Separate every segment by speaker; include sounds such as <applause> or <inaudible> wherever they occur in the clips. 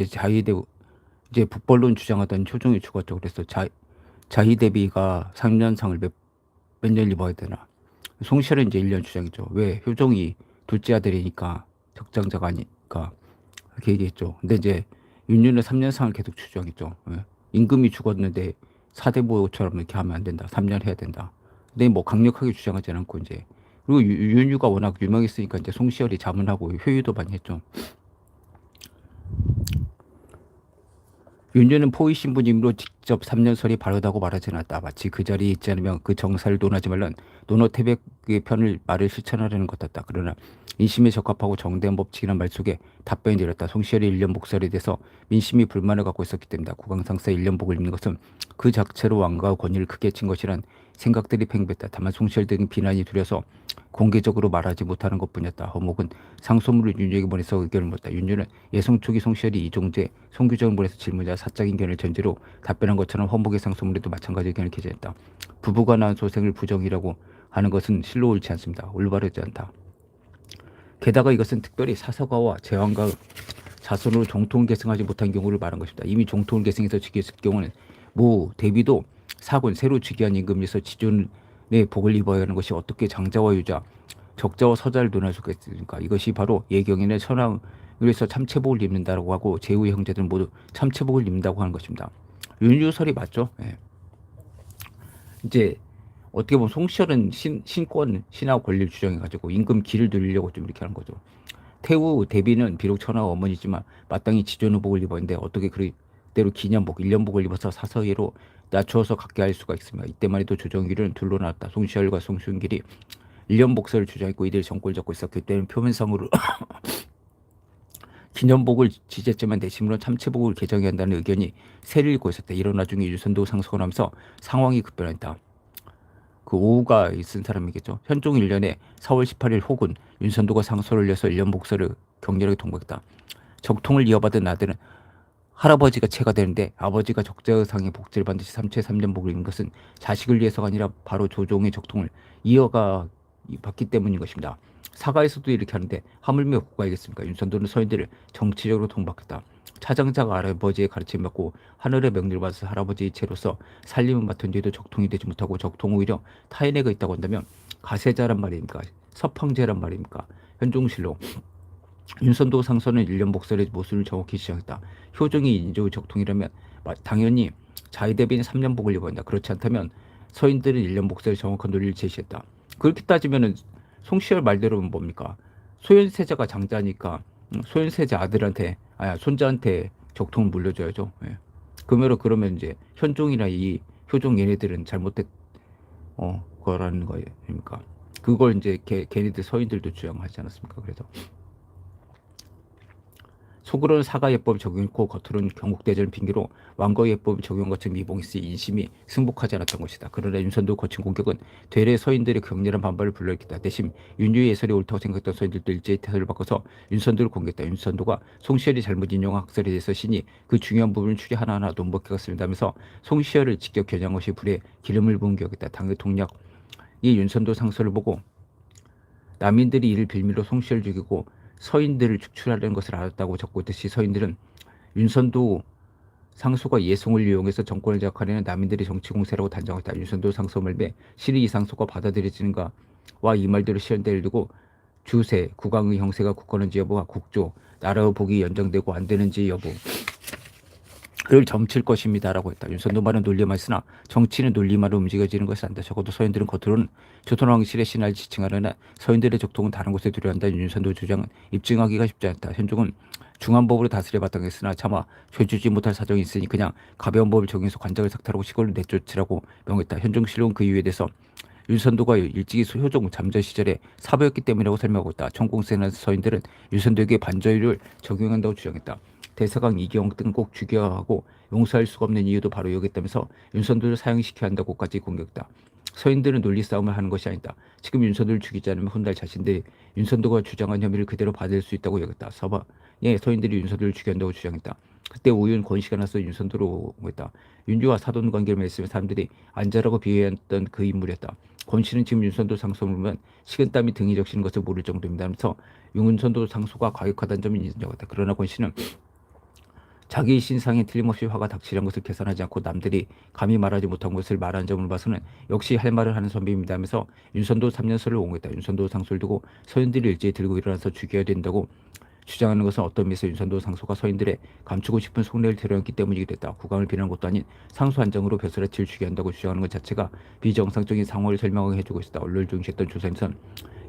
Speaker 1: 이제 자의대 이제 북벌론 주장하던 효종이 죽었죠. 그래서 자 자의대비가 3년상을 몇, 몇 년 입어야 되나. 송시열은 이제 1년 주장이죠. 왜? 효종이 둘째 아들이니까 적장자가 아니까 그렇게 얘기했죠. 근데 이제 윤유는 3년상을 계속 주장했죠. 예. 임금이 죽었는데 사대보처럼 이렇게 하면 안 된다. 3년 해야 된다. 근데 뭐 강력하게 주장하지 않고 이제 그리고 유- 윤유가 워낙 유명했으니까 이제 송시열이 자문하고 효유도 많이 했죠. 윤유는 포위 신부님으로 직접 3년설이 바르다고 말하지 않았다. 마치 그 자리에 있지 않으면 그 정사를 논하지 말란 논어 태백의 편을 말을 실천하려는 것 같다. 그러나 인심에 적합하고 정대한 법칙이란 말 속에 답변이 내렸다. 송시열의 일년 복설에 대해서 민심이 불만을 갖고 있었기 때문이다. 국왕상사의 일년복을 입는 것은 그 자체로 왕가와 권위를 크게 친 것이란 생각들이 팽배했다. 다만 송시열 등 비난이 두려서 공개적으로 말하지 못하는 것뿐이었다. 허목은 상소문을 윤유에게 보내서 의견을 묻다. 윤유는 예성 초기 송시열이 이종재, 송규정을 보내서 질문자 사적인 견을 전제로 답변한 것처럼 허목의 상소문에도 마찬가지 의견을 게재했다. 부부가 낳은 소생을 부정이라고 하는 것은 실로 옳지 않습니다. 올바르지 않다. 게다가 이것은 특별히 사서가와 제왕가 자손으로 정통을 계승하지 못한 경우를 말한 것입니다. 이미 정통을 계승해서 즉위했을 경우는 모 대비도 사군 새로 즉위한 임금에서 지존의 복을 입어야 하는 것이 어떻게 장자와 유자, 적자와 서자를 논할 수가 있습니까? 이것이 바로 예경인의 천황을 위해서 참체복을 입는다고 하고 제후의 형제들은 모두 참체복을 입는다고 하는 것입니다. 윤유설이 맞죠? 예. 이제 어떻게 보면 송시열은 신, 신권, 신하 권리를 주장해가지고 임금 길을 늘리려고 좀 이렇게 하는 거죠. 태후 대비는 비록 천하 어머니지만 마땅히 지존 의복을 입었는데 어떻게 그 대로 기념복, 일년복을 입어서 사서위로 낮추어서 갖게 할 수가 있습니다. 이때만 해도 조정길은 둘로 나왔다. 송시열과 송순길이 일년복설을 주장했고 이들이 정권을 잡고 있었기 때문에 표면상으로 <coughs> 기념복을 지졌지만 내심으로 참체복을 개정해야 한다는 의견이 세를 읽고 있었다. 이런 와중에 유선도 상속을 하면서 상황이 급변했다. 그 오후가 있은 사람이겠죠. 현종 1년에 4월 18일 혹은 윤선도가 상소를 올려서 1년 복서를 격렬하게 통보했다. 적통을 이어받은 아들은 할아버지가 채가 되는데 아버지가 적자의상의 복제를 반드시 3채 3년 복을 입는 것은 자식을 위해서가 아니라 바로 조종의 적통을 이어가 받기 때문인 것입니다. 사가에서도 이렇게 하는데 하물며 국가이겠습니까? 윤선도는 서인들을 정치적으로 통박했다. 차장자가 할아버지의 가르침을 받고 하늘의 명령을 받아서 할아버지의 채로서 살림을 맡은 뒤에도 적통이 되지 못하고 적통 오히려 타인에게 있다고 한다면 가세자란 말입니까? 서팡제란 말입니까? 현종실록 윤선도 상선은 일년 복설의 모순을 정확히 지적했다. 효정이 인조의 적통이라면 마- 당연히 자의 대비는 3년 복을 입어야 한다. 그렇지 않다면 서인들은 일년 복설의 정확한 논리를 제시했다. 그렇게 따지면은 송시열 말대로는 뭡니까? 소현세자가 장자니까 음, 소현세자 아들한테 아야 손자한테 적통을 물려줘야죠. 예. 그러면 그러면 이제 현종이나 이 효종 얘네들은 잘못된 어 거라는 거입니까? 그걸 이제 걔, 걔네들 서인들도 주장하지 않았습니까? 그래서 속으로는 사가 예법을 적용했고 겉으로는 경국대전을 핑계로 왕거 예법을 적용한 것처럼 미봉했으니 인심이 승복하지 않았던 것이다. 그러나 윤선도 거친 공격은 되레 서인들의 격렬한 반발을 불러일으켰다. 대신 윤유의 예설이 옳다고 생각했던 서인들도 일제히 태도를 바꿔서 윤선도를 공격했다. 윤선도가 송시열이 잘못 인용한 학설에 대해서 신이 그 중요한 부분을 추리 하나하나 논박해갔습니다 하면서 송시열을 직접 겨냥한 것이 불에 기름을 부은 격이다. 당의 통략 이 윤선도 상서를 보고 남인들이 이를 빌미로 송시를 죽이고 서인들을 축출하려는 것을 알았다고 적고 있듯이 서인들은 윤선도 상소가 예송을 이용해서 정권을 장악하려는 남인들의 정치 공세라고 단정했다. 윤선도 상소 말배 실이 이 상소가 받아들여지는가와 이 말대로 실현될 두고 주세, 국왕의 형세가 굳건한지 여부와 국조, 나라의 복이 연장되고 안 되는지 여부 를 점칠 것입니다라고 했다. 윤선도 말은 논리만 쓰나 정치는 논리만으로 움직여지는 것이 아니다. 적어도 서인들은 겉으로는 조선 왕실의 신하를 지칭하려나 서인들의 적통은 다른 곳에 두려한다는 윤선도 주장은 입증하기가 쉽지 않다. 현종은 중한법으로 다스려 바탕했으나 차마 죄주지 못할 사정이 있으니 그냥 가벼운 법을 적용해서 관작을 삭탈하고 시골을 내쫓으라고 명했다. 현종실록은 그 이유에 대해서 윤선도가 일찍이 효종 잠전 시절에 사부였기 때문이라고 설명하고 있다. 천공세나 서인들은 윤선도에게 반저율을 적용한다고 주장했다. 대사강 이경 등꼭 죽여야 하고 용서할 수가 없는 이유도 바로 여기 있다면서 윤선도를 사형시켜야 한다고까지 공격했다. 서인들은 논리 싸움을 하는 것이 아니다. 지금 윤선도를 죽이지 않으면 훗날 자신들이 윤선도가 주장한 혐의를 그대로 받을 수 있다고 여겼다. 서방의 서인들이 윤선도를 죽였다고 주장했다. 그때 우윤 권씨가 나서 윤선도로 했다. 윤주와 사돈 관계를 맺으며 사람들이 안자라고 비유했던 그 인물이었다. 권씨는 지금 윤선도 상소를 보면 식은땀이 등이 적시는 것을 모를 정도입니다. 하면서 윤선도 상소가 과격하다는 점을 인정했다. 그러나 권씨는 자기 신상에 틀림없이 화가 닥치는 것을 계산하지 않고 남들이 감히 말하지 못한 것을 말한 점을 봐서는 역시 할 말을 하는 선비입니다 하면서 윤선도 3년설을 옹호했다. 윤선도 상소를 두고 서인들이 일제히 들고 일어나서 죽여야 된다고 주장하는 것은 어떤 면에서 윤선도 상소가 서인들의 감추고 싶은 속내를 드러냈기 때문이게 됐다. 국왕을 비난한 것도 아닌 상소 한정으로 벼슬아치를 죽여야 한다고 주장하는 것 자체가 비정상적인 상황을 설명하게 해주고 있었다. 언론을 중시했던 조선에선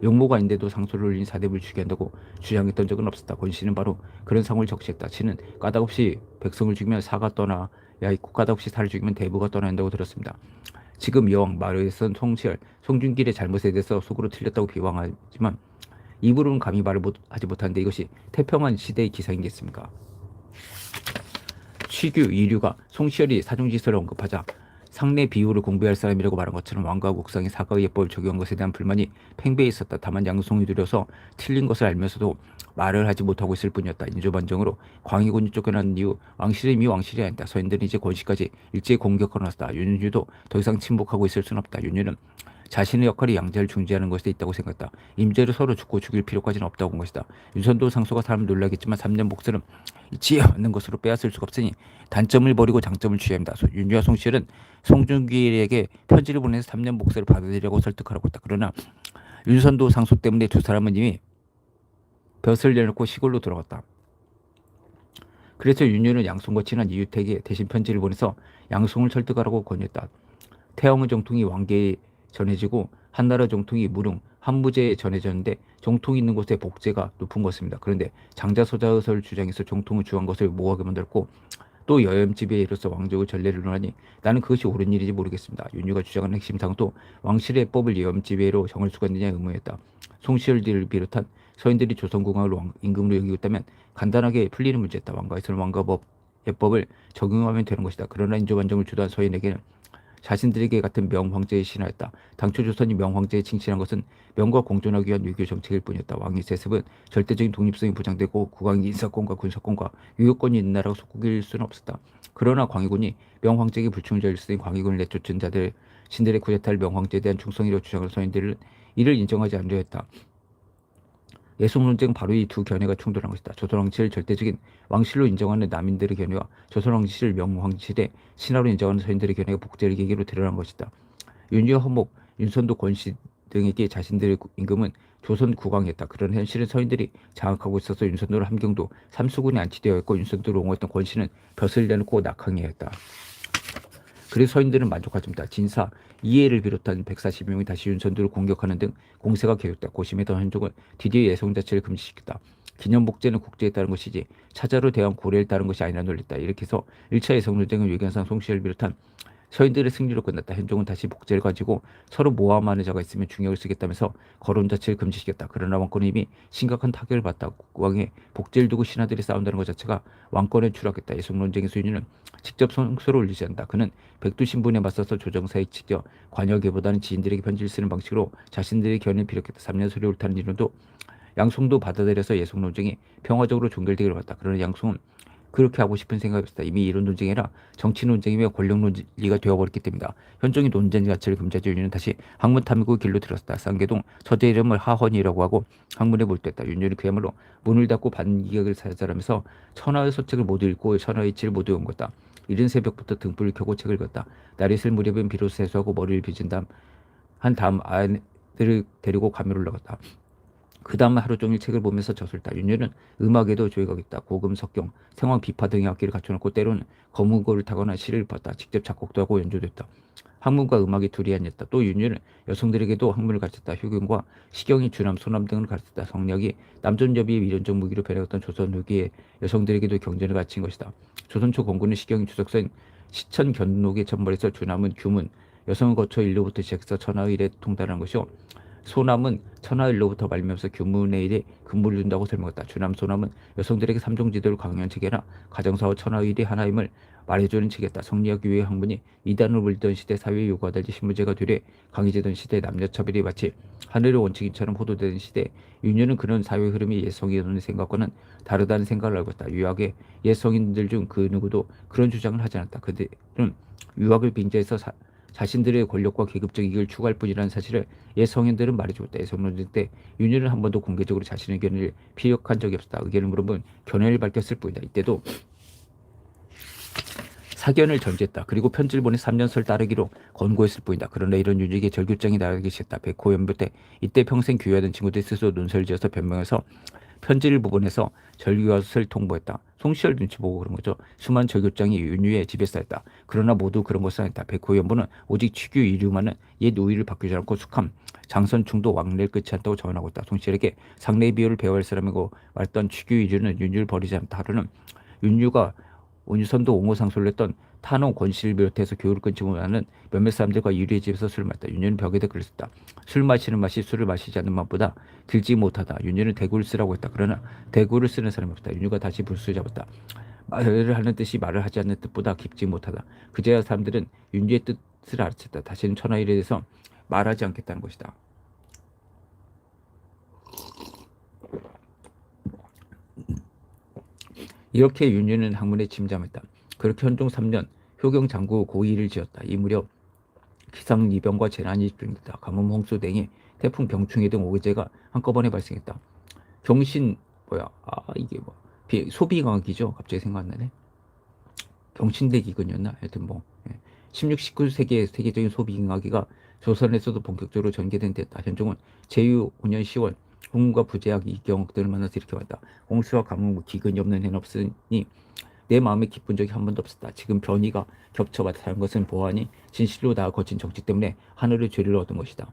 Speaker 1: 용모가 아닌데도 상소를 올린 사대부를 죽여한다고 주장했던 적은 없었다. 권 씨는 바로 그런 상황을 적시했다. 치는 까닭없이 백성을 죽이면 사가 떠나 야이고 까닭없이 살을 죽이면 대부가 떠나야 한다고 들었습니다. 지금 여왕 마르에선 송시열, 송준길의 잘못에 대해서 속으로 틀렸다고 비방하지만 입으로는 감히 말을 못, 하지 못하는데 이것이 태평한 시대의 기상이겠습니까? 취규 이류가 송시열이 사중지서를 언급하자 상내 비유를 공부할 사람이라고 말한 것처럼 왕과 국상이 사과의 예법을 적용한 것에 대한 불만이 팽배해 있었다. 다만 양송이 두려서 틀린 것을 알면서도 말을 하지 못하고 있을 뿐이었다. 인조반정으로 광해군이 쫓겨난 이후 왕실의 이미 왕실이 아니다. 서인들은 이제 권씨까지 일제히 공격하러 났다. 윤유도 더 이상 침묵하고 있을 수는 없다. 윤유는 자신의 역할이 양자를 중재하는 것에 있다고 생각했다. 임제로 서로 죽고 죽일 필요까지는 없다고 본 것이다. 윤선도 상소가 사람을 놀라겠지만 3년 목숨은 잊지 않는 것으로 빼앗을 수가 없으니 단점을 버리고 장점을 취해야 합니다. 소- 윤유와 송시열은 송중길에게 편지를 보내서 3년 목숨을 받아들이라고 설득하라고 했다. 그러나 윤선도 상소 때문에 두 사람은 이미 벼슬 내놓고 시골로 돌아갔다. 그래서 윤유는 양송과 친한 이유택에 대신 편지를 보내서 양송을 설득하라고 권유했다. 태영의 정통이 왕계에 전해지고 한나라 정통이 무릉, 한무제에 전해졌는데 정통이 있는 곳에 복제가 높은 것입니다. 그런데 장자소자의설 주장해서 정통을 주한 것을 모호하게 만들고 또 여염집에 이르러서 왕족의 전례를 논하니 나는 그것이 옳은 일인지 모르겠습니다. 윤유가 주장하는 핵심 사항도 왕실의 법을 여염지배로 정할 수가 있느냐 의문이었다. 송시열들을 비롯한 서인들이 조선공항을 왕, 임금으로 여기고 있다면 간단하게 풀리는 문제였다. 왕가에서는 왕가법 예법을 적용하면 되는 것이다. 그러나 인조반정을 주도한 서인에게는 자신들에게 같은 명황제에 신하였다. 당초 조선이 명황제에 칭신한 것은 명과 공존하기 위한 외교 정책일 뿐이었다. 왕의 세습은 절대적인 독립성이 보장되고 국왕이 인사권과 군사권과 유효권이 있는 나라가 속국일 수는 없었다. 그러나 광해군이 명황제에게 불충을 저질렀으니 광해군을 내쫓은 자들 신들의 쿠데타를 명황제에 대한 충성이라고 주장하는 서인들은 이를 인정하지 않려 했다. 예속 논쟁은 바로 이 두 견해가 충돌한 것이다. 조선왕실을 절대적인 왕실로 인정하는 남인들의 견해와 조선왕실을 명왕실의 신하로 인정하는 서인들의 견해가 복제를 계기로 드러난 것이다. 윤유와 허목, 윤선도 권씨 등에게 자신들의 임금은 조선 국왕이었다. 그런 현실은 서인들이 장악하고 있어서 윤선도를 함경도 삼수군에 안치되어 있고 윤선도를 옹호했던 권씨는 벼슬 내놓고 낙항해야 했다. 그래서 서인들은 만족하지 못다. 진사 이해를 비롯한 140명이 다시 윤선도를 공격하는 등 공세가 계속됐다. 고심했던 현종은 드디어 예성 자체를 금지시켰다. 기념복제는 국제에 따른 것이지 차자로 대한 고려에 따른 것이 아니라 논리다. 이렇게 해서 1차 예성 논쟁은 외견상 송시를 비롯한 서인들의 승리로 끝났다. 현종은 다시 복제를 가지고 서로 모함하는 자가 있으면 중역을 쓰겠다면서 거론 자체를 금지시켰다. 그러나 왕권은 이미 심각한 타격을 받다. 국왕의 복제를 두고 신하들이 싸운다는 것 자체가 왕권에 추락했다. 예속 논쟁의 수인은 직접 성소를 올리지 않는다. 그는 백두 신분에 맞서서 조정사에 지켜 관여계보다는 지인들에게 편지를 쓰는 방식으로 자신들의 견해를 비력했다. 3년 소리 옳다는 이론도 양송도 받아들여서 예속 논쟁이 평화적으로 종결되기를 봤다. 그러나 양송은 그렇게 하고 싶은 생각이 없었다. 이미 이론 논쟁이 아니라 정치 논쟁이며 권력 논리가 되어버렸기 때문이다. 현종이 논쟁 자체를 금지하지 윤유는 다시 학문 탐구 길로 들었다. 쌍계동 서재 이름을 하헌이라고 하고 학문에 몰두했다. 윤유는 그야말로 문을 닫고 반기격을 사자라면서 천하의 소책을 모두 읽고 천하의 이치를 모두 연거다. 이른 새벽부터 등불을 켜고 책을 읽었다. 날이 슬 무렵엔 비로소 세수하고 머리를 빗은 다음 한 다음 아이들을 데리고 가면을 올라갔다. 그 다음 하루 종일 책을 보면서 젖을다. 윤유는 음악에도 조예가 있다. 고금, 석경, 생황, 비파 등의 악기를 갖춰놓고 때로는 거무고를 타거나 시를 봤다. 직접 작곡도 하고 연주도 했다. 학문과 음악이 둘이 아니었다. 또 윤유는 여성들에게도 학문을 가르쳤다. 효경과 시경이 주남, 소남 등을 가르쳤다. 성략이 남존여비의 미련적 무기로 변해왔던 조선 후기의 여성들에게도 경전을 가르친 것이다. 조선 초 공군은 시경이 주석선 시천 견록의 전벌에서 주남은 규문, 여성을 거쳐 일로부터 시작해서 천하의 일에 통달하는 것이요. 소남은 천하일로부터 말미암아서 규문의 일에 근무를 준다고 설명했다. 주남 소남은 여성들에게 삼종 지도를 강요한 책이나 가정사와 천하일이 하나임을 말해주는 책이었다. 성리학 유의 학문이 이단을 물던 시대 사회에 요구하달지 신문제가 되려 강해지던 시대 남녀 차별이 마치 하늘의 원칙인처럼 호도되는 시대 윤유는 그런 사회 흐름이 예성이라는 생각과는 다르다는 생각을 알고 있다. 유학의 예성인들 중 그 누구도 그런 주장을 하지 않았다. 그들은 유학을 빙자해서 사, 자신들의 권력과 계급적 이익을 추구할 뿐이라는 사실을 옛 성인들은 말해주었다. 예성론쟁 때 윤유는 한 번도 공개적으로 자신의 의견을 피력한 적이 없었다. 의견을 물어보면 견해를 밝혔을 뿐이다. 이때도 사견을 전제했다. 그리고 편지를 보내 3년설 따르기로 권고했을 뿐이다. 그러나 이런 윤익의 절규장이 나가기 시작했다. 백호 연부 때 이때 평생 교회하던 친구들이 스스로 논설 지어서 변명해서 편지를 부분해서 절규것을 통보했다. 송시열 눈치 보고 그런 거죠. 수많은 절규장이 윤유의 집에 쌓였다. 그러나 모두 그런 것은 아니다. 백호 연부는 오직 취규 이류만은 옛 우위를 바뀌지 않고 숙함, 장선충도 왕래를 끝이 않다고 전하고 있다. 송시열에게 상례 비율을 배워야 할 사람이고 말했던 취규 이류는 윤유를 버리지 않다. 하루는 윤유가 온유선도 옹호상소를 했던 탄호 권씨를 비롯해서 끊지 못하는 몇몇 사람들과 유리의 집에서 술을 마셨다. 윤유는 벽에다 글을 썼다. 술 마시는 맛이 술을 마시지 않는 맛보다 길지 못하다. 윤유는 대구를 쓰라고 했다. 그러나 대구를 쓰는 사람이 없다. 윤유가 다시 불수를 잡았다. 말을 하는 뜻이 말을 하지 않는 뜻보다 깊지 못하다. 그제야 사람들은 윤유의 뜻을 알아챘다. 다시는 천하일에 대해서 말하지 않겠다는 것이다. 이렇게 윤유는 학문에 침잠했다. 그렇게 현종 3년 효경 장구 고2를 지었다. 이 무렵 기상 이병과 재난이 집중됐다. 가뭄, 홍수 등이 태풍, 병충해 등 오개제가 한꺼번에 발생했다. 경신 뭐야? 아 이게 뭐 비- 소비 강기죠. 갑자기 생각나네. 경신대 기근이었나? 하여튼 뭐 16, 19세기의 세계적인 소비 강기가 조선에서도 본격적으로 전개된 데다. 현종은 제유 5년 10월 홍과 부재학 이경옥 등을 만나서 이렇게 왔다. 홍수와 가뭄, 기근이 없는 해는 없으니 내 마음에 기쁜 적이 한 번도 없었다. 지금 변이가 겹쳐 나타난 것은 보아하니 진실로 다 거친 정치 때문에 하늘의 죄를 얻은 것이다.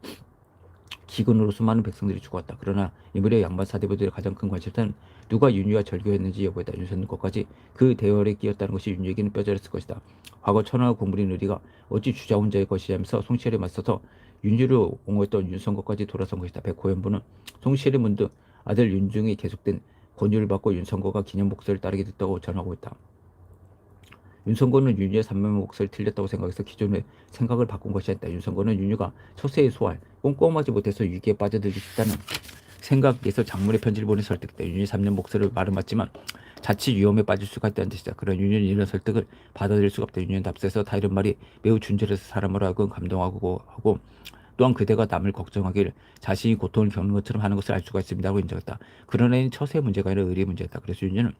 Speaker 1: 기근으로 수많은 백성들이 죽었다. 그러나 이 무렵 양반 사대부들의 가장 큰 관심사는 누가 윤유와 절교했는지 여부에다 윤선 것까지 그 대열에 끼었다는 것이 윤유에게는 뼈저렸을 것이다. 과거 천하가 공부린 의리가 어찌 주자 혼자의 것이냐면서 송시열에 맞서서 윤유를 옹호했던 윤선거까지 돌아선 것이다. 백호연부는 송시열의 문득 아들 윤중이 계속된 권유를 받고 윤선거가 기념 목소리를 따르게 됐다고 전하고 있다. 윤선거는 윤유의 삼면 목소리를 틀렸다고 생각해서 기존의 생각을 바꾼 것이 아니다. 윤선거는 윤유가 초세의 소활, 꼼꼼하지 못해서 위기에 빠져들기 쉽다는 생각에서 장문의 편지를 보내 설득했다. 윤유의 3년 목소리를 말은 맞지만 자칫 위험에 빠질 수가 있다는 뜻이다. 그런 윤유는 이런 설득을 받아들일 수가 없다. 윤유는 답세서 다 이런 말이 매우 준절해서 사람으로 하고 감동하고 하고 또한 그대가 남을 걱정하길 자신이 고통을 겪는 것처럼 하는 것을 알 수가 있습니다고 인정했다. 그러나 이는 처세의 문제가 아니라 의리의 문제였다. 그래서 윤유는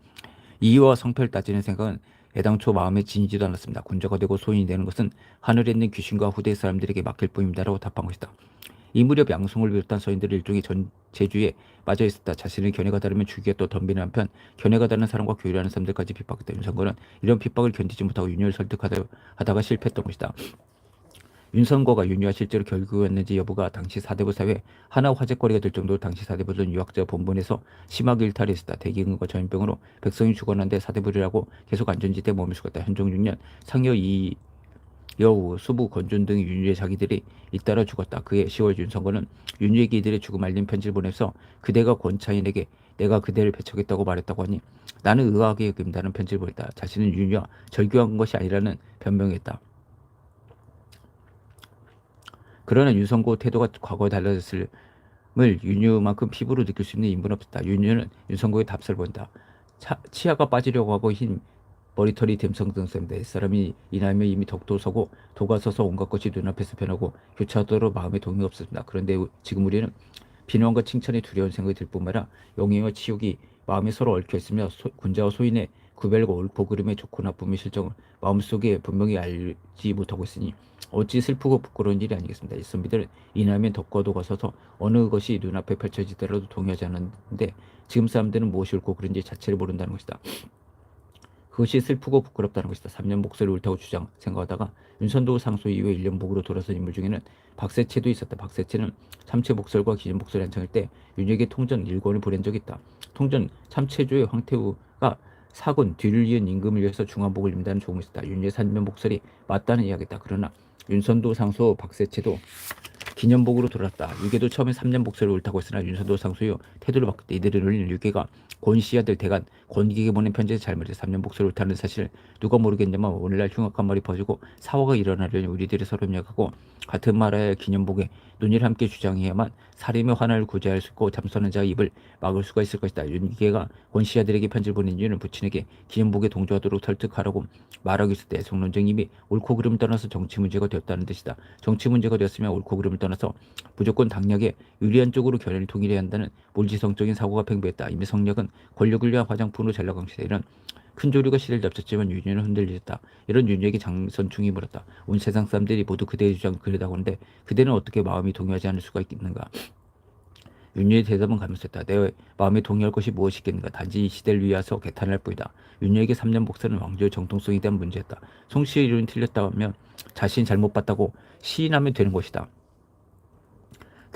Speaker 1: 이의와 성패를 따지는 생각은 애당초 마음에 지니지도 않았습니다. 군자가 되고 소인이 되는 것은 하늘에 있는 귀신과 후대 사람들에게 맡길 뿐입니다라고 답한 것이다. 이 무렵 양송을 비롯한 서인들의 일종의 전 제주에 빠져 있었다. 자신의 견해가 다르면 죽이에 또 덤비는 한편 견해가 다른 사람과 교류하는 사람들까지 핍박했다. 윤선거는 이런 핍박을 견디지 못하고 윤유를 설득하다가 실패했던 것이다. 윤선거가 윤유와 실제로 결국했는지 여부가 당시 사대부 사회 하나 화제거리가 될 정도로 당시 사대부는 유학자 본본에서 심하게 일탈했었다. 대기근과 전염병으로 백성이 죽었는데 사대부리라고 계속 머물 수가 있다. 현종 6년 상여 이 여우, 수부, 건준 등 윤유의 자기들이 잇따라 죽었다. 그해 10월 윤선거는 윤유에게 이들의 죽음 알린 편지를 보내서 그대가 권차인에게 내가 그대를 배척했다고 말했다고 하니 나는 의아하게 여긴다는 편지를 보냈다. 자신은 윤유와 절교한 것이 아니라는 변명했다. 그러나 윤선고 태도가 과거에 달라졌음을 윤유만큼 피부로 느낄 수 있는 인물은 없었다. 윤유는 윤선고의 답사를 본다. 차, 치아가 빠지려고 하고 흰 머리털이 됨성등성인데 사람이 이나면 이미 덕도 서고 도가 서서 온갖 것이 눈앞에서 변하고 교차하도록 마음에 동이 없었습니다. 그런데 지금 우리는 비난과 칭찬에 두려운 생각이 들 뿐만 아니라 영예와 치욕이 마음에 서로 얽혀 있으며 소, 군자와 소인의 구별과 옳고 그름의 좋고 나쁨의 실정을 마음속에 분명히 알지 못하고 있으니 어찌 슬프고 부끄러운 일이 아니겠습니다. 이 선비들은 이나면 덕과 도가 서서 어느 것이 눈앞에 펼쳐지더라도 동의하지 않았는데 지금 사람들은 무엇이 옳고 그른지 자체를 모른다는 것이다. 그것이 슬프고 부끄럽다는 것이다. 3년 목소리 옳다고 주장 생각하다가 윤선도 상소 이후에 1년 복으로 돌아선 인물 중에는 박세채도 있었다. 박세채는 참채 목설과 기존 목소리 한창할 때 윤혁의 통전 일권을 보낸 적이 있다. 통전 참채조의 황태우가 사군 뒤를 이은 임금을 위해서 중한복을 입는다는 조문이 있었다. 3년 목소리 맞다는 이야기다. 그러나 윤선도 상소 박세채도 기념복으로 돌았다. 유계도 처음에 3년 복수를 옳다고 했으나 윤선도 상소요 태도를 바꿨다. 이들을 올린 유계가 권씨 아들 대간 권기에게 보낸 편지에서 잘못해 3년 복수를 옳다는 사실 누가 모르겠냐만 오늘날 흉악한 말이 퍼지고 사화가 일어나려니 우리들이 서로 협력하고 같은 말하여 기념복에 논의를 함께 주장해야만 살인의 환화를 구제할 수 있고 잠수하는 자의 입을 막을 수가 있을 것이다. 윤기가 권씨 아들에게 편지를 보낸 이유는 부친에게 기념복에 동조하도록 설득하라고 말하고 있을 때 이미 옳고 그름을 떠나서 정치 문제가 되었다는 뜻이다. 정치 문제가 되었으면 옳고 그름을 떠나서 무조건 당력에 유리한 쪽으로 견해를 통일해야 한다는 몰지성적인 사고가 팽배했다. 이미 성력은 권력을 위한 화장품으로 전락한 시대 이런 큰 조류가 시대를 잡쳤지만 윤유는 흔들리셨다. 이런 윤유에게 장선충이 물었다. 온 세상 사람들이 모두 그대의 주장을 그러다고 하는데 그대는 어떻게 마음이 동요하지 않을 수가 있는가? 윤유의 대답은 가면서했다. 내 마음에 동의할 것이 무엇이 있겠는가. 단지 이 시대를 위하여 개탄할 뿐이다. 윤유에게 3년 복사는 왕조의 정통성에 대한 문제였다. 송씨의 이론이 틀렸다고 하면 자신이 잘못 봤다고 시인하면 되는 것이다.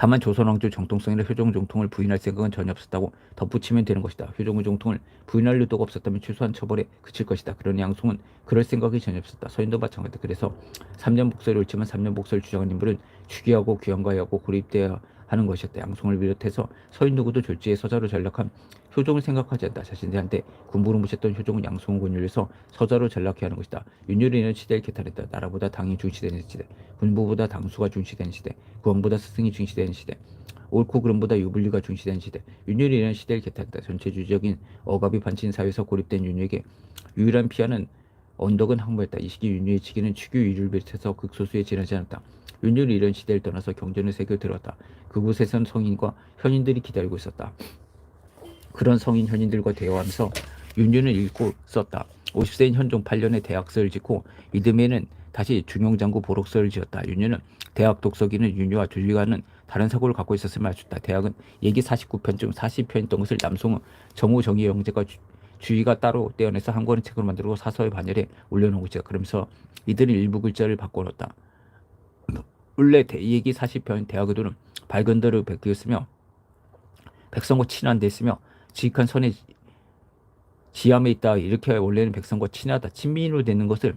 Speaker 1: 다만 조선 왕조 정통성이나 효종 정통을 부인할 생각은 전혀 없었다고 덧붙이면 되는 것이다. 효종 정통을 부인할 의도가 없었다면 최소한 처벌에 그칠 것이다. 그러니 양송은 그럴 생각이 전혀 없었다. 서인도 마찬가지다. 그래서 3년 복사를 옳지만 3년 복사를 주장한 인물은 추기하고 귀환가하고 고립되어야 하는 것이었다. 양송을 비롯해서 서인 누구도 졸지에 서자로 전락한 효종을 생각하지 않다. 자신들한테 군부를 무시했던 효종은 양송을 권율해서 서자로 전락해야 하는 것이다. 윤율이는 시대를 개탄했다. 나라보다 당이 중시되는 시대, 군부보다 당수가 중시되는 시대, 구원보다 스승이 중시되는 시대, 옳고 그름보다 유불리가 중시되는 시대. 윤율이는 시대를 개탄했다. 전체주의적인 억압이 반친 사회에서 고립된 윤율에게 유일한 피하는 언덕은 항모했다. 이 시기 윤율의 치기는 추규 유를 비롯해서 극소수에 지나지 않았다. 윤율이 이런 시대를 떠나서 경전의 세계를 들어왔다. 그곳에선 성인과 현인들이 기다리고 있었다. 그런 성인 현인들과 대화하면서 윤유는 읽고 썼다. 50세인 현종 8년에 대학서를 짓고 이듬해는 다시 중용장구 보록서를 지었다. 윤유는 대학 독서기는 윤유와 주위가는 다른 사고를 갖고 있었음을 알았다. 대학은 얘기 49편 중 40편이던 것을 남송 정우 정의 영재가 주, 주의가 따로 떼어내서 한 권의 책으로 만들고 사서의 반열에 올려놓은 것이다. 그러면서 이들은 일부 글자를 바꿔놓았다. 원래 대, 얘기 40편 대학의도는 밝은 대로 베끼었으며 백성과 친한 데 있으며 지익한 선의 지함에 있다 이렇게 원래는 백성과 친하다 친민으로 되는 것을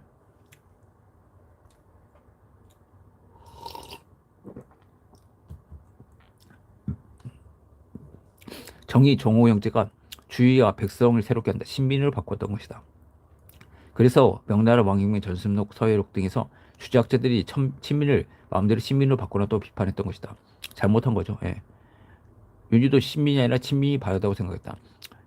Speaker 1: 정의 정호 형제가 주의와 백성을 새롭게 한다 신민으로 바꿨던 것이다. 그래서 명나라 왕익명 전승록 서해록 등에서 주작자들이 첨, 친민을 마음대로 친민으로 바꿔놔도 비판했던 것이다. 잘못한 거죠. 예. 윤유도 신민이 아니라 친민이 바르다고 생각했다.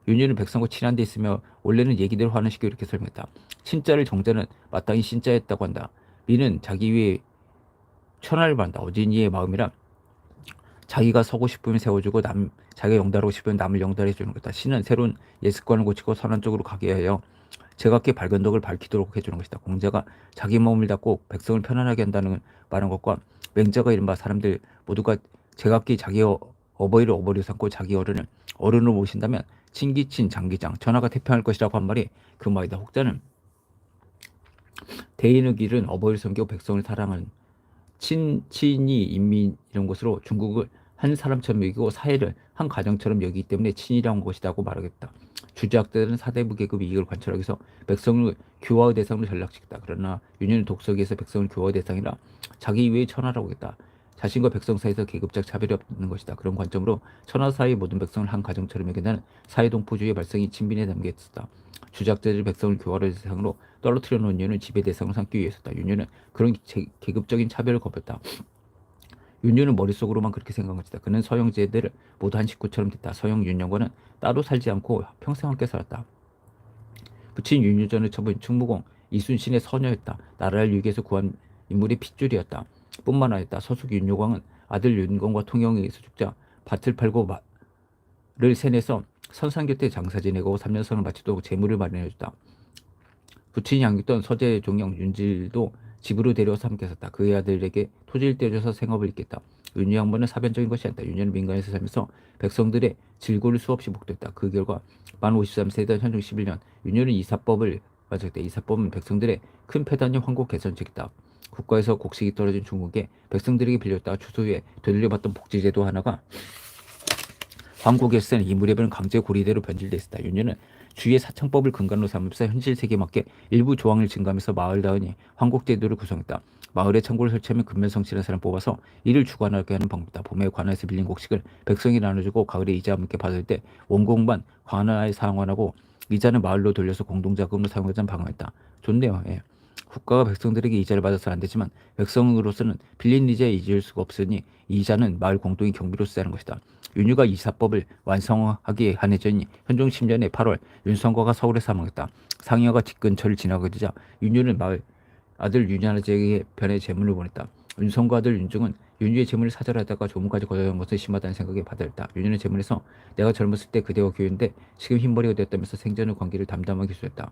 Speaker 1: 윤유는 백성과 친한 데 있으며 원래는 얘기대로 하는 식으로 이렇게 설명했다. 친자를 정자는 마땅히 신자였다고 한다. 미는 자기 위에 천하를 받는다. 어진 이의 마음이란 자기가 서고 싶으면 세워주고 남 자기가 영달하고 싶으면 남을 영달해 주는 것이다. 신은 새로운 예습관을 고치고 선한 쪽으로 가게 하여 제각기 밝은 덕을 밝히도록 해주는 것이다. 공자가 자기 몸을 닫고 백성을 편안하게 한다는 말한 것과 맹자가 이른바 사람들 모두가 제각기 자기 어, 어버이를 어버이로 삼고 자기 어른을 어른으로 모신다면 친기친 장기장 전하가 태평할 것이라고 한 말이 그 말이다. 혹자는 대인의 길은 어버이를 섬기고 백성을 사랑하는 친, 친이 인민 이런 것으로 중국을 한 사람처럼 여기고 사회를 한 가정처럼 여기기 때문에 친이라는 것이라고 말하겠다. 주작들은 사대부 계급의 이익을 관철하기 위해서 백성을 교화의 대상으로 전락시켰다. 그러나 윤현은 독서기에서 백성을 교화의 대상이라 자기 이외의 천하라고 했다. 자신과 백성 사이에서 계급적 차별이 없는 것이다. 그런 관점으로 천하 사이의 모든 백성을 한 가정처럼 여긴다는 사회동포주의의 발성이 친빈에 담겨 있었다. 주작자들이 백성을 교화의 대상으로 떨어뜨려 놓은 이유는 지배 대상을 삼기 위해서다. 윤유는 그런 제, 계급적인 차별을 거렸다. 윤유는 머릿속으로만 그렇게 생각한 것이다. 그는 서영제들을 모두 한 식구처럼 됐다. 서영 윤영과는 따로 살지 않고 평생 함께 살았다. 부친 윤유전을 쳐본 충무공 이순신의 서녀였다. 나라를 유기해서 구한 인물이 핏줄이었다. 뿐만 아니라 서숙 윤요광은 아들 윤건과 통영에 의해서 죽자 밭을 팔고 말을 세내서 선상 곁에 장사 지내고 3년선을 마치도록 재물을 마련해줬다. 부친이 양육던 서재 종영 윤질도 집으로 데려와서 함께 살다. 그의 아들에게 토지를 떼줘서 생업을 잇겠다. 윤희 양반은 사변적인 것이 아니다. 윤희는 민간에서 살면서 백성들의 질고를 수없이 목도했다. 그 결과 만 53세던 현종 11년 윤희는 이사법을 가졌다. 이사법은 백성들의 큰 폐단이 황국 개선책이다. 국가에서 곡식이 떨어진 중국에 백성들에게 빌렸다가 후에 되돌려받던 복지제도 하나가 황국에서 이 무렵에는 강제 고리대로 변질돼 있었다. 윤희는 주의 사창법을 근간으로 삼으면서 현실 세계에 맞게 일부 조항을 증가하면서 마을 다은이 황국제도를 구성했다. 마을에 창고를 설치하면 근면성실한 사람 뽑아서 이를 주관하게 하는 방법이다. 봄에 관아에서 빌린 곡식을 백성이 나눠주고 가을에 이자와 함께 받을 때 원공만 관아에 상환하고 이자는 마을로 돌려서 공동자금으로 사용하자는 방안이다. 좋네요. 예. 국가가 백성들에게 이자를 받아서는 안 되지만 백성으로서는 빌린 이자에 잊을 수가 없으니 이자는 마을 공동의 경비로 쓰자는 것이다. 윤유가 이사법을 완성하기에 한해전이 현종 10년에 8월 윤성과가 서울에 사망했다. 상여가 집 근처를 지나가게 되자 윤유는 마을 아들 윤야제에게 변의 제문을 보냈다. 윤성과 아들 윤중은 윤유의 재물을 사절하다가 조문까지 거절한 것은 심하다는 생각에 받아들였다. 윤유는 재물에서 내가 젊었을 때 그대와 교유인데 지금 흰머리가 되었다면서 생전의 관계를 담담하게 기술했다.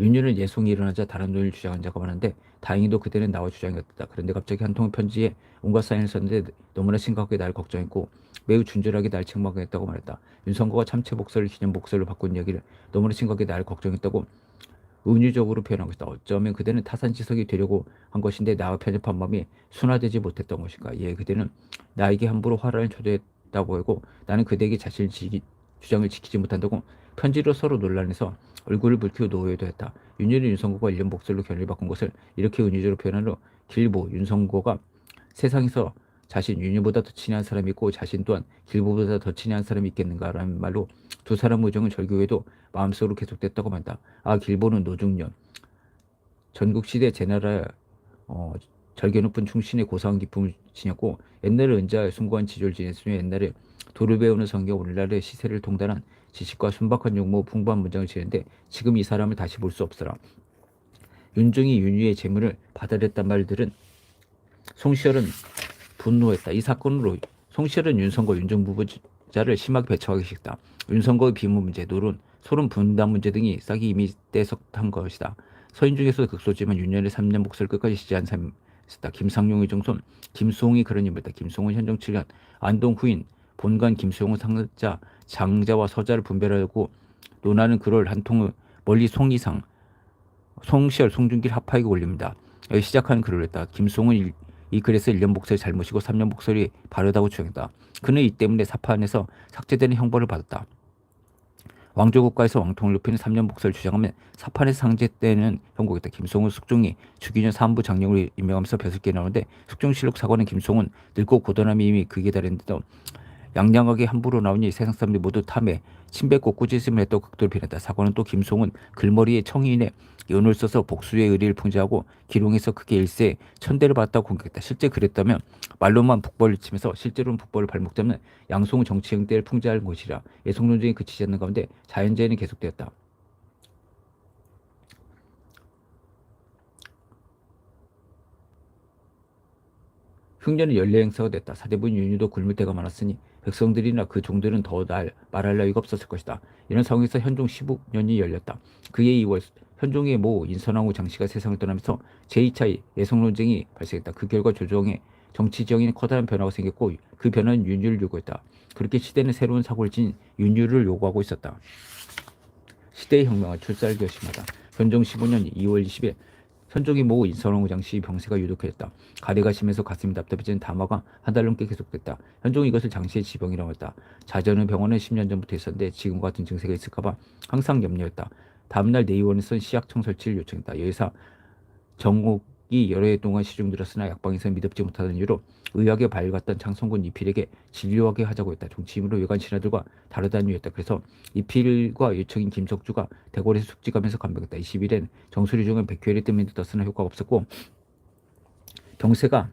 Speaker 1: 윤유는 예송이 일어나자 다른 논의를 주장한 자가 많은데 다행히도 그대는 나와 주장이 없다. 그런데 갑자기 한 통의 편지에 온갖 사인을 썼는데 너무나 심각하게 나를 걱정했고 매우 준절하게 날 책망했다고 말했다. 윤선거가 참채 복서를 기념 복서로 바꾼 이야기를 너무나 심각하게 나를 걱정했다고 은유적으로 표현한 것이다. 어쩌면 그대는 타산지석이 되려고 한 것인데 나와 편협한 마음이 순화되지 못했던 것인가. 예, 그대는 나에게 함부로 화를 초대했다고 하고 나는 그대에게 자신의 지, 주장을 지키지 못한다고 편지로 서로 논란해서 얼굴을 붉히고 노예도 했다. 윤유는 윤성고가 일련 복설로 견해를 바꾼 것을 이렇게 은유적으로 표현한 후 길보 윤성고가 세상에서 자신 윤유보다 더 친한 사람이 있고 자신 또한 길보보다 더 친한 사람이 있겠는가라는 말로 두 사람 우정은 절교에도 마음속으로 계속됐다고 말한다. 아 길보는 노중년 전국시대 제나라 어, 절개 높은 충신의 고상한 기쁨을 지녔고 옛날에 은자 숭고한 지조를 지냈으며 옛날에 도를 배우는 성경 오늘날의 시세를 통달한 지식과 순박한 용모 풍부한 문장을 지는데 지금 이 사람을 다시 볼 수 없어라. 윤중이 윤유의 재물을 받아들였단 말들은 송시열은 분노했다. 이 사건으로 송시열은 윤선거 윤중 부부자를 심하게 배척하기 시작했다. 윤선거의 비무 문제, 노론, 소론 분담 문제 등이 싹이 이미 떼석한 것이다. 서인 중에서도 극소지만 윤열의 3년 목소를 끝까지 지지한 사람이 있었다. 김상용의 정손, 김수홍이 그런 인물이다. 김수홍은 현정 7년, 안동 후인, 본관 김수홍은 상자, 장자와 서자를 분별하고 논하는 글을 한 통을 멀리 송이상, 송시열, 송중길 합하에게 올립니다. 여기 시작하는 글을 했다. 김수홍은 일, 이 글에서 1년 목소리 잘못이고 3년 목소리 바르다고 주장했다. 그는 이 때문에 사파 안에서 삭제되는 형벌을 받았다. 왕조국가에서 왕통을 높이는 3년 복사를 주장하면 사판에서 상제되는 형국이다. 김송은 숙종이 주기년 사안부 장령으로 임명하면서 벼슬게 나오는데 숙종실록 사관은 김송은 늙고 고단함이 이미 극에 달했는데도 양양하게 함부로 나오니 세상 사람들이 모두 탐해 침뱉고 꾸짖음을 했다고 극도로 비난했다. 사관은 또 김송은 글머리에 청인의 연을 써서 복수의 의리를 풍자하고 기룡에서 크게 일세 천대를 받았다고 공격했다. 실제 그랬다면 말로만 북벌을 치면서 실제로는 북벌을 발목 잡는 양송의 정치 행태를 풍자할 것이라 예송 논쟁이 그치지 않는 가운데 자연재해는 계속되었다. 흉년은 연례 행사가 됐다. 사대부인 윤유도 굶을 때가 많았으니 백성들이나 그 종들은 더 날 말할 나위가 없었을 것이다. 이런 상황에서 현종 15년이 열렸다. 그해 2월 현종의 모 인선왕후 장씨가 세상을 떠나면서 제2차 예성 논쟁이 발생했다. 그 결과 조정에 정치 지형에 커다란 변화가 생겼고 그 변화는 윤유를 요구했다. 그렇게 시대는 새로운 사고를 진 윤유를 요구하고 있었다. 시대의 혁명은 출사를 결심하다. 현종 15년 2월 20일 현종이 모 인선왕후 장씨 병세가 유독했다. 가래가 심해서 가슴이 답답해진 담화가 한 달 넘게 계속됐다. 현종이 이것을 장씨의 지병이라고 했다. 자전은 병원은 10년 전부터 있었는데 지금과 같은 증세가 있을까봐 항상 염려했다. 다음날 내의원에선 시약청 설치를 요청했다. 여의사 정옥 이 여러 해 동안 시중 들었으나 약방에서 믿업지 못하는 이유로 의학에 밝았던 장성군 이필에게 진료하게 하자고 했다. 정치인으로 외관 신하들과 다르다는 이유였다. 그래서 이필과 요청인 김석주가 대궐에서 숙직하면서 감백했다. 20일엔 정수리 중은 백회를 뜨면 떴으나 효과가 없었고 병세가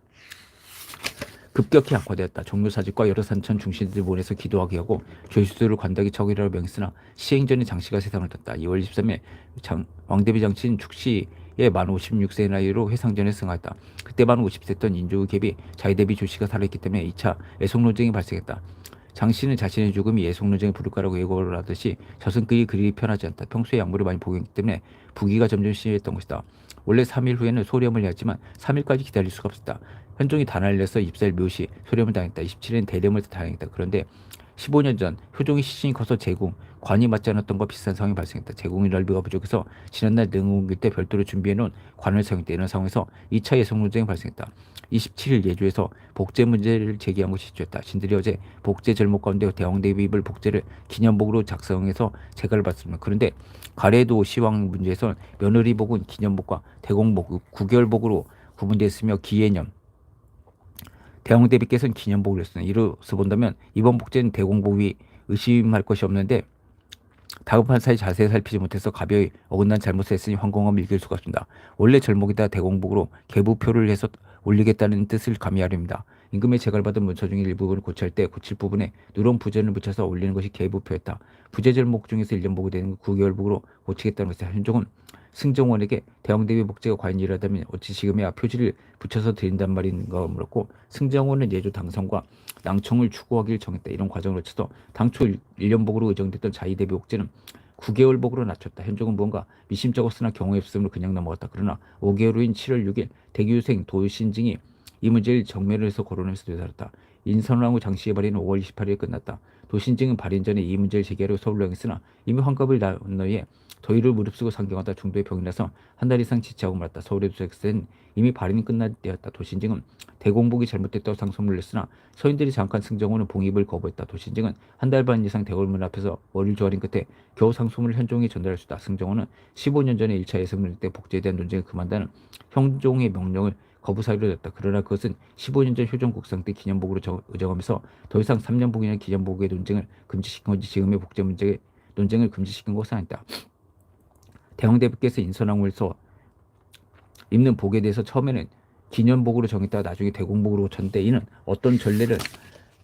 Speaker 1: 급격히 악화되었다. 종묘사직과 여러 산천 중신들이 모여서 기도하게 하고 죄수들을 관닥이 적이라고 명했으나 시행 전에 장씨가 세상을 떴다. 2월 23일 장, 왕대비 장씨는 축시 의만 56세 나이로 회상전에 승하였다. 그때 만 50세였던 인조의 갭이 자기 대비 조씨가 살아있기 때문에 2차 애송 논쟁이 발생했다. 장 씨는 자신의 죽음이 예송 논쟁에 부를 거라고 예고를 하듯이 저승 그이 그리 편하지 않다. 평소에 약물을 많이 복용했기 때문에 부기가 점점 심해졌던 것이다. 원래 3일 후에는 소렴을 했지만 3일까지 기다릴 수가 없었다. 현종이 단을 내서 입살 묘시 소렴을 당했다. 27일 대렴을 당했다. 그런데 15년 전 효종이 시신이 커서 제공 관이 맞지 않았던 것 비슷한 상황이 발생했다. 제공이 넓이가 부족해서 지난날 능옮길 때 별도로 준비해놓은 관을 사용했다. 이런 상황에서 2차 예성 논쟁이 발생했다. 27일 예주에서 복제 문제를 제기한 것이 시주였다. 신들이 어제 복제 절목 가운데 대왕대비 입을 복제를 기념복으로 작성해서 제가를 받습니다. 그런데 가래도 시왕 문제에서 며느리복은 기념복과 대공복, 구결복으로 구분되었으며 기해년 대왕대비께서는 기념복을 했으나 이로서 본다면 이번 복제는 대공복이 의심할 것이 없는데 다급한 사이 자세히 살피지 못해서 가벼이 어긋난 잘못을 했으니 황공함을 이길 수가 없습니다. 원래 절목에다 대공복으로 개부표를 해서 올리겠다는 뜻을 가미하렵니다. 임금의 제갈 받은 문서 중에 일부분을 고칠 때 고칠 부분에 누런 부전을 붙여서 올리는 것이 개부표였다. 부재 절목 중에서 1년 보고 되는 9개월복으로 고치겠다는 것이 현종은 승정원에게 대왕대비 복제가 과연 이라다면 어찌 지금의 표지를 붙여서 드린단 말인가 물었고 승정원은 예조 당선과 낭청을 추구하길 정했다. 이런 과정을 거쳐서 당초 1년복으로 의정됐던 자의 대비 복제는 9개월 복으로 낮췄다. 현종은 뭔가 미심쩍었으나 경우의 없음으로 그냥 넘어갔다. 그러나 5개월 후인 7월 6일 대규생 도신증이 이 문제를 정면을 해서 거론해서 되살았다. 인선왕후 장씨의 발의는 5월 28일에 끝났다. 도신증은 발인 전에 이 문제를 제기하려 서울로 향했으나 이미 환갑을 나너에 더위를 무릅쓰고 상경하다 중도에 병이 나서 한 달 이상 지체하고 말았다. 도착했을 땐 이미 발인이 끝날 때였다. 도신증은 대공복이 잘못됐다고 상소문을 냈으나 서인들이 잠깐 승정원은 봉입을 거부했다. 도신증은 한 달 반 이상 대궐문 앞에서 머리를 조아린 끝에 겨우 상소문을 현종에 전달할 수 있다. 승정원은 15년 전에 1차 예성문 때 복제에 대한 논쟁을 그만다는 현종의 명령을 거부 사유로 냈다. 그러나 그것은 15년 전 효정 국상 때 기념복으로 정- 의정하면서 더 이상 3년복이나 기념복의 논쟁을 금지시킨 건지 지금의 복제 문제의 논쟁을 금지시킨 것은 아니다. 대왕대비께서 인선왕후에서 입는 복에 대해서 처음에는 기념복으로 정했다가 나중에 대공복으로 고쳤는데 이는 어떤 전례를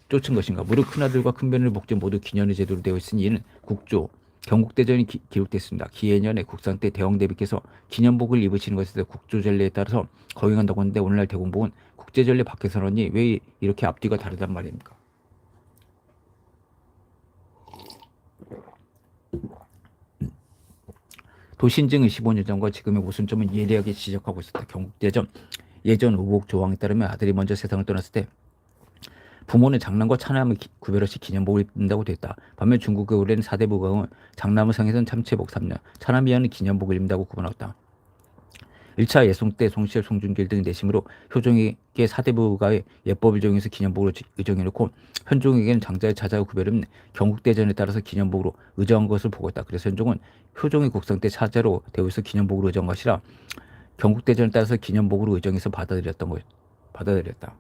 Speaker 1: 쫓은 것인가? 무릇 큰아들과 큰며느리 복제 모두 기년의 제도로 되어 있으니 이는 국조 경국대전이 기, 기록됐습니다. 기해년에 국상 때 대왕대비께서 기념복을 입으시는 것에 대해 국조전례에 따라서 거행한다고 하는데 오늘날 대공복은 국제전례 밖에서라니 왜 이렇게 앞뒤가 다르단 말입니까? 도신증은 15년 전과 지금의 모순점은 예리하게 지적하고 있었다. 경국대전 예전 우복 조항에 따르면 아들이 먼저 세상을 떠났을 때 부모는 장남과 차남을 기- 구별 없이 기념복을 입는다고 됐다. 반면 중국의 올해는 사대부강은 장남을 상에선 참치복 3년, 차남이 하는 기념복을 입는다고 구분하였다. 1차 예송 때 송시열, 송준길 등 내심으로 효종에게 사대부가의 예법을 정해서 기념복으로 지- 의정해놓고 현종에게는 장자의 차자의 구별은 경국대전에 따라서 기념복으로 의정한 것을 보고 있다. 그래서 현종은 효종의 국상 때 되어 있어 기념복으로 의정한 것이라 경국대전에 따라서 기념복으로 의정해서 받아들였던 것, 받아들였다.